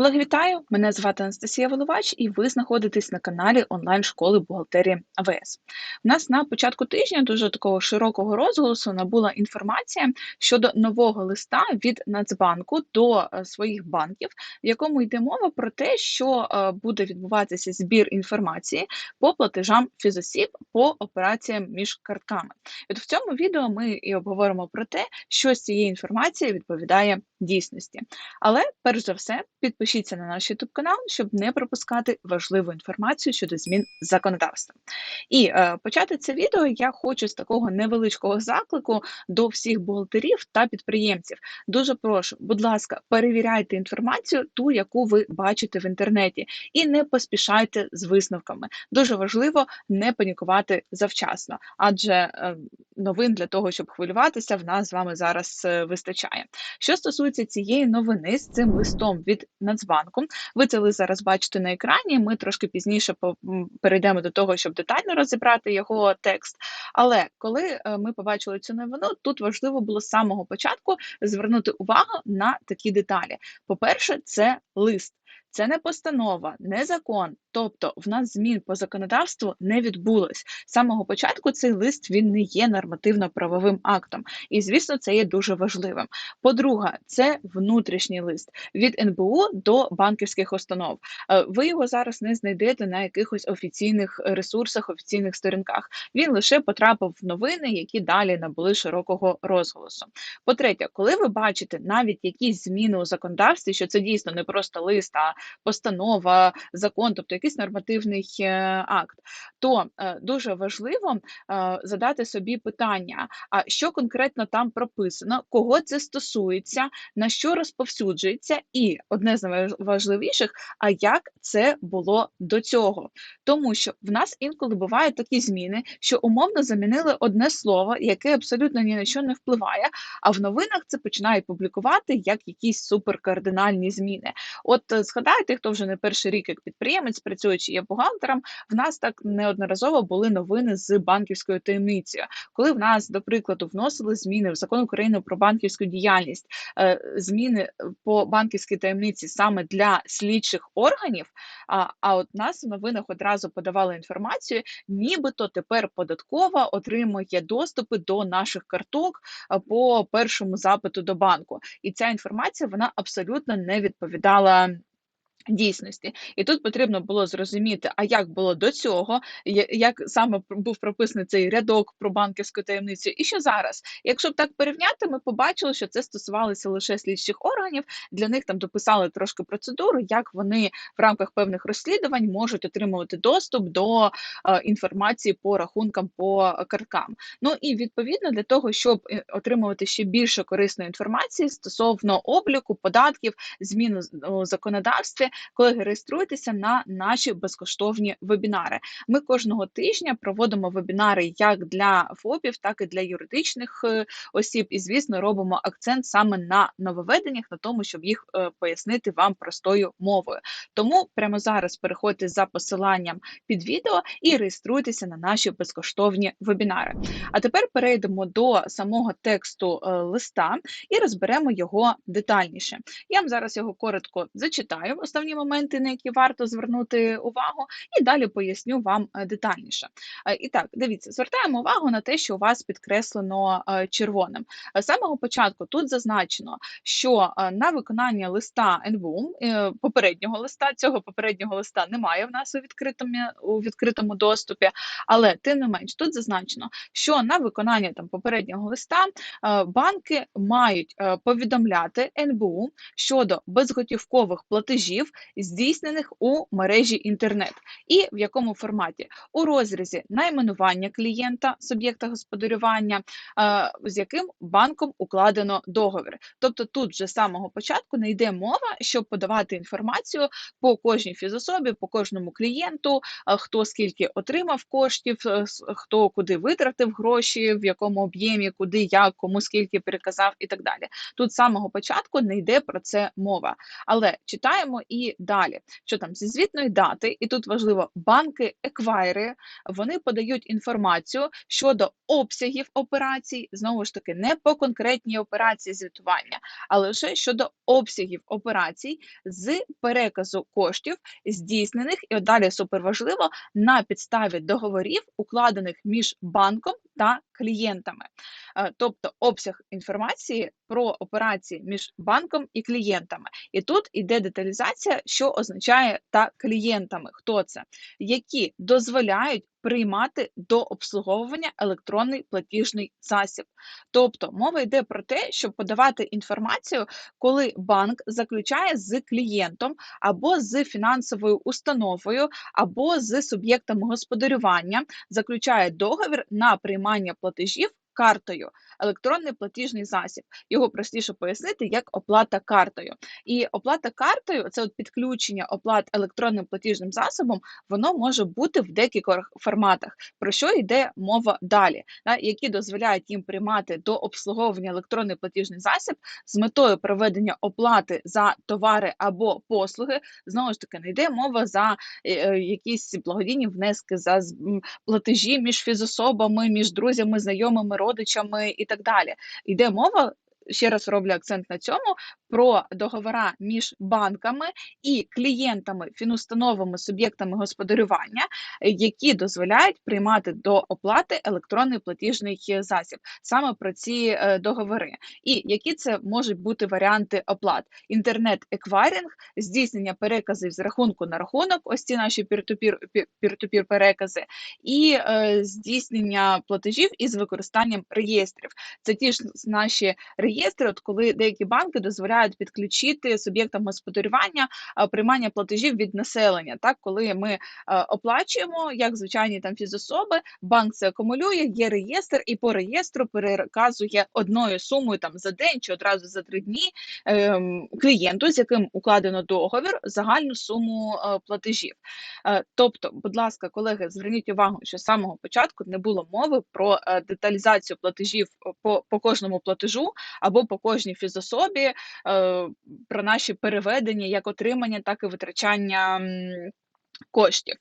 Колеги, вітаю! Мене звати Анастасія Воловач, і ви знаходитесь на каналі онлайн-школи бухгалтерії АВС. У нас на початку тижня дуже такого широкого розголосу набула інформація щодо нового листа від Нацбанку до е, своїх банків, в якому йде мова про те, що е, буде відбуватися збір інформації по платежам фізосіб по операціям між картками. От в цьому відео ми і обговоримо про те, що з цієї інформації відповідає дійсності. Але перш за все, підпишіться на наш YouTube канал, щоб не пропускати важливу інформацію щодо змін законодавства. І е, почати це відео я хочу з такого невеличкого заклику до всіх бухгалтерів та підприємців. Дуже прошу, будь ласка, перевіряйте інформацію, ту, яку ви бачите в інтернеті, і не поспішайте з висновками. Дуже важливо не панікувати завчасно, адже е, новин для того, щоб хвилюватися, в нас з вами зараз е, вистачає. Що стосується цієї новини з цим листом від Нацбанку, ви це лист зараз бачите на екрані. Ми трошки пізніше перейдемо до того, щоб детально розібрати його текст. Але коли е, ми побачили цю новину, тут важливо було з самого початку звернути увагу на такі деталі. По-перше, це лист. Це не постанова, не закон. Тобто в нас змін по законодавству не відбулось. З самого початку цей лист він не є нормативно-правовим актом. І, звісно, це є дуже важливим. По-друге, це внутрішній лист від НБУ до банківських установ. Е, ви його зараз не знайдете на якихось офіційних ресурсах, офіційних сторінках. Він лише потрапив в новини, які далі набули широкого розголосу. По-третє, коли ви бачите навіть якісь зміни у законодавстві, що це дійсно не просто лист, а постанова, закон, тобто якийсь нормативний е, акт, то е, дуже важливо е, задати собі питання: а що конкретно там прописано, кого це стосується, на що розповсюджується, і одне з найважливіших, а як це було до цього. Тому що в нас інколи бувають такі зміни, що умовно замінили одне слово, яке абсолютно ні на що не впливає, а в новинах це починають публікувати як якісь суперкардинальні зміни. От згадайте, хто вже не перший рік як підприємець, працюючи є бухгалтером, в нас так неодноразово були новини з банківською таємницею, коли в нас, до прикладу, вносили зміни в закон України про банківську діяльність, е, зміни по банківській таємниці саме для слідчих органів. А от нас в новинах одразу подавали інформацію, нібито тепер податкова отримує доступи до наших карток по першому запиту до банку, і ця інформація вона абсолютно не відповідала Дійсності, і тут потрібно було зрозуміти, а як було до цього, як саме був прописаний цей рядок про банківську таємницю, і що зараз. Якщо б так порівняти, ми побачили, що це стосувалося лише слідчих органів. Для них там дописали трошки процедуру, як вони в рамках певних розслідувань можуть отримувати доступ до е, інформації по рахункам по карткам. Ну і відповідно для того, щоб е, отримувати ще більше корисної інформації стосовно обліку, податків, змін у законодавстві колеги, реєструйтеся на наші безкоштовні вебінари. Ми кожного тижня проводимо вебінари як для ФОПів, так і для юридичних е, осіб. І, звісно, робимо акцент саме на нововведеннях, на тому, щоб їх е, пояснити вам простою мовою. Тому прямо зараз переходьте за посиланням під відео і реєструйтеся на наші безкоштовні вебінари. А тепер перейдемо до самого тексту е, листа і розберемо його детальніше. Я вам зараз його коротко зачитаю основні моменти, на які варто звернути увагу, і далі поясню вам е, детальніше. Е, і так, дивіться, звертаємо увагу на те, що у вас підкреслено е, червоним. З самого початку тут зазначено, що на виконання листа НБУ, попереднього листа, цього попереднього листа немає в нас у відкритому у відкритому доступі, але тим не менш тут зазначено, що на виконання там попереднього листа банки мають повідомляти НБУ щодо безготівкових платежів здійснених у мережі інтернет, і в якому форматі у розрізі найменування клієнта суб'єкта господарювання, з яким банком укладено договір. Тобто тут вже з самого початку не йде мова, щоб подавати інформацію по кожній фізособі, по кожному клієнту, хто скільки отримав коштів, е, хто куди витратив гроші, в якому об'ємі, куди, як, кому скільки переказав і так далі. Тут з самого початку не йде про це мова. Але читаємо і і далі. Що там зі звітної дати, і тут важливо, банки, еквайри, вони подають інформацію щодо обсягів операцій, знову ж таки, не по конкретній операції звітування, а лише щодо обсягів операцій з переказу коштів, здійснених, і далі суперважливо, на підставі договорів, укладених між банком та клієнтами. Е, Тобто обсяг інформації про операції між банком і клієнтами. І тут іде деталізація, що означає та клієнтами. Хто це? Які дозволяють приймати до обслуговування електронний платіжний засіб. Тобто мова йде про те, щоб подавати інформацію, коли банк заключає з клієнтом або з фінансовою установою, або з суб'єктами господарювання, заключає договір на приймання платежів. Картою, електронний платіжний засіб. Його простіше пояснити як оплата картою. І оплата картою це от підключення оплат електронним платіжним засобом, воно може бути в декількох форматах. Про що йде мова далі, да, які дозволяють їм приймати до обслуговування електронний платіжний засіб з метою проведення оплати за товари або послуги. Знову ж таки, не йде мова за е, е, якісь благодійні внески, за платежі між фізособами, між друзями, знайомими, родичами і так далі. Йде мова. Ще раз роблю акцент на цьому про договора між банками і клієнтами, фінустановами, суб'єктами господарювання, які дозволяють приймати до оплати електронний платіжний засіб. Саме про ці е, договори. І які це можуть бути варіанти оплат: інтернет-еквайринг, здійснення переказів з рахунку на рахунок, ось ці наші peer-to-peer, пі- peer-to-peer перекази, і е, здійснення платежів із використанням реєстрів. Це ті ж наші реєстри, от коли деякі банки дозволяють підключити суб'єктам господарювання приймання платежів від населення. Так, коли ми е, оплачуємо, як звичайні там фізособи, банк це акумулює, є реєстр, і по реєстру переказує одною сумою там за день чи одразу за три дні ем, клієнту, з яким укладено договір, загальну суму е, платежів. Е, Тобто, будь ласка, колеги, зверніть увагу, що з самого початку не було мови про е, деталізацію платежів по, по кожному платежу або по кожній фізособі, е, про наші переведення, як отримання, так і витрачання коштів.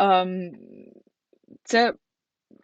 Е, Це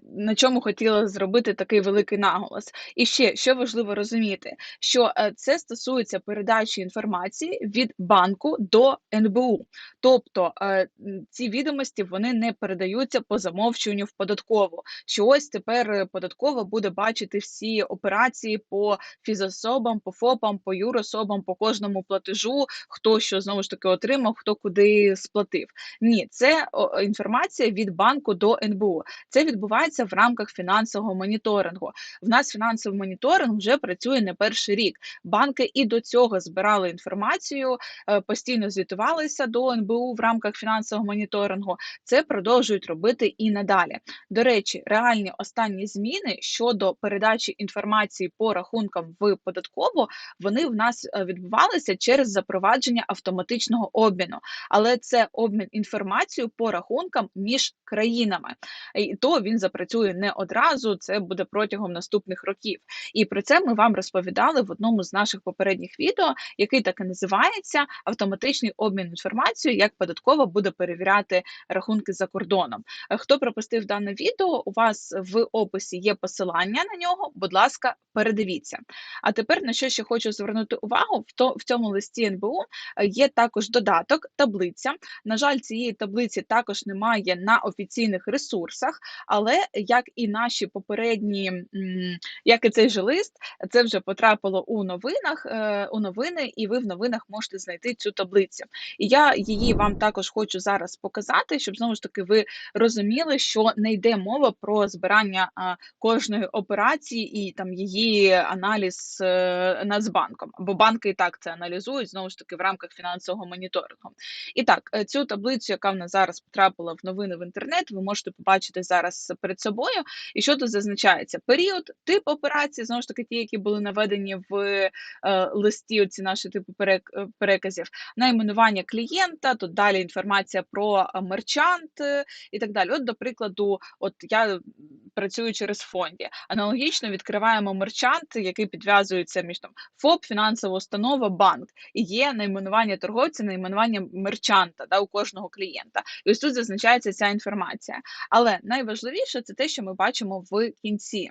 на чому хотіла зробити такий великий наголос. І ще що важливо розуміти, що е, це стосується передачі інформації від банку до НБУ. Тобто е, ці відомості вони не передаються по замовчуванню в податкову. Що ось тепер е, податкова буде бачити всі операції по фізособам, по ФОПам, по юрособам, по кожному платежу, хто що знову ж таки отримав, хто куди сплатив. Ні, це інформація від банку до НБУ. Це відбувається в рамках фінансового моніторингу. В нас фінансовий моніторинг вже працює не перший рік. Банки і до цього збирали інформацію, е, постійно звітувалися до НБУ в рамках фінансового моніторингу. Це продовжують робити і надалі. До речі, реальні останні зміни щодо передачі інформації по рахункам в податкову, вони в нас е, відбувалися через запровадження автоматичного обміну, але це обмін інформацією по рахункам між країнами. І то він запрацює не одразу, це буде протягом наступних років. І про це ми вам розповідали в одному з наших попередніх відео, який так і називається автоматичний обмін інформацією, як податкова буде перевіряти рахунки за кордоном. Е, Хто пропустив дане відео, у вас в описі є посилання на нього. Будь ласка, передивіться. А тепер на що ще хочу звернути увагу, в цьому листі НБУ е, є також додаток, таблиця. На жаль, цієї таблиці також немає на офіційних ресурсах, але як і наші попередні, як і цей же лист, це вже потрапило у новинах, е, у новини, і ви в новинах можете знайти цю таблицю. І я її вам також хочу зараз показати, щоб знову ж таки ви розуміли, що не йде мова про збирання кожної операції і там її аналіз е, Нацбанком, бо банки і так це аналізують знову ж таки в рамках фінансового моніторингу. І так, е, цю таблицю, яка в нас зараз потрапила в новини в інтернет, ви можете побачити зараз перед собою. І що тут зазначається? Період, тип операції, знову ж таки, ті, які були наведені в е, листі, оці наші перек- е, переказів, найменування клієнта, тут далі інформація про е, мерчант е, і так далі. От, до прикладу, от я працює через фонді. Аналогічно відкриваємо мерчант, який підв'язується між там ФОП, фінансова установа, банк. І є найменування торговця, найменування мерчанта да, у кожного клієнта. І ось тут зазначається ця інформація. Але найважливіше це те, що ми бачимо в кінці.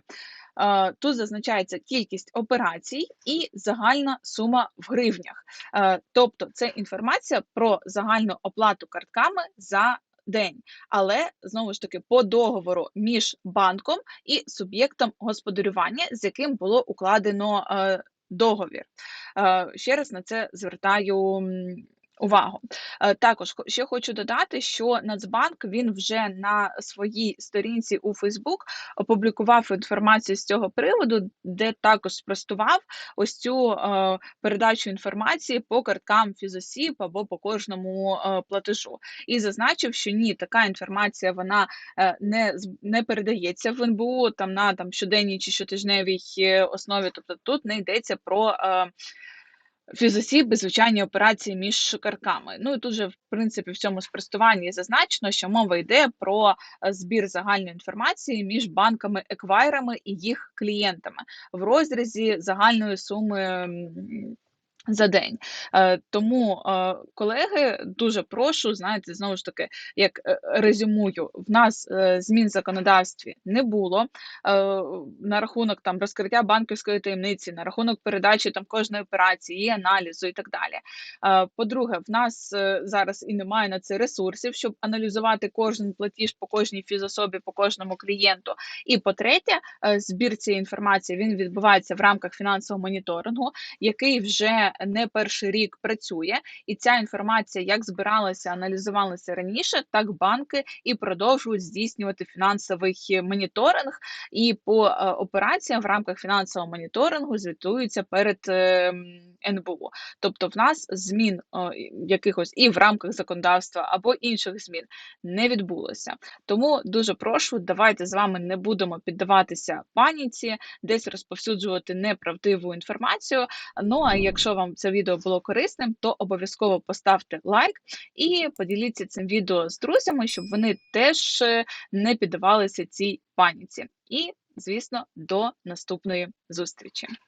Е, Тут зазначається кількість операцій і загальна сума в гривнях. Е, Тобто це інформація про загальну оплату картками за день, але знову ж таки по договору між банком і суб'єктом господарювання, з яким було укладено е, договір. Е, Ще раз на це звертаю увагу. Е, Також ще хочу додати, що Нацбанк він вже на своїй сторінці у Фейсбук опублікував інформацію з цього приводу, де також спростував ось цю е, передачу інформації по карткам фізосіб або по кожному е, платежу. І зазначив, що ні, така інформація вона не, не передається в НБУ там на там щоденній чи щотижневій основі. Тобто тут не йдеться про. Фізосіб без звичайні операції між шукарками. Ну і тут же, в принципі, в цьому спростуванні зазначено, що мова йде про е, збір загальної інформації між банками-еквайрами і їх клієнтами в розрізі загальної суми. За день. Е, Тому, е, колеги, дуже прошу, знаєте, знову ж таки, як е, резюмую, в нас змін в законодавстві не було на рахунок там розкриття банківської таємниці, на рахунок передачі там кожної операції, і аналізу і так далі. По-друге, в нас зараз і немає на це ресурсів, щоб аналізувати кожен платіж по кожній фізособі, по кожному клієнту. І по-третє, збір цієї інформації він відбувається в рамках фінансового моніторингу, який вже не перший рік працює, і ця інформація як збиралася, аналізувалася раніше, так банки і продовжують здійснювати фінансовий моніторинг. І по е, операціям в рамках фінансового моніторингу звітуються перед е, НБУ. Тобто, в нас змін якихось і в рамках законодавства або інших змін не відбулося. Тому дуже прошу, давайте з вами не будемо піддаватися паніці, десь розповсюджувати неправдиву інформацію. Ну а якщо вам це відео було корисним, то обов'язково поставте лайк і поділіться цим відео з друзями, щоб вони теж е, не піддавалися цій паніці. І, звісно, до наступної зустрічі.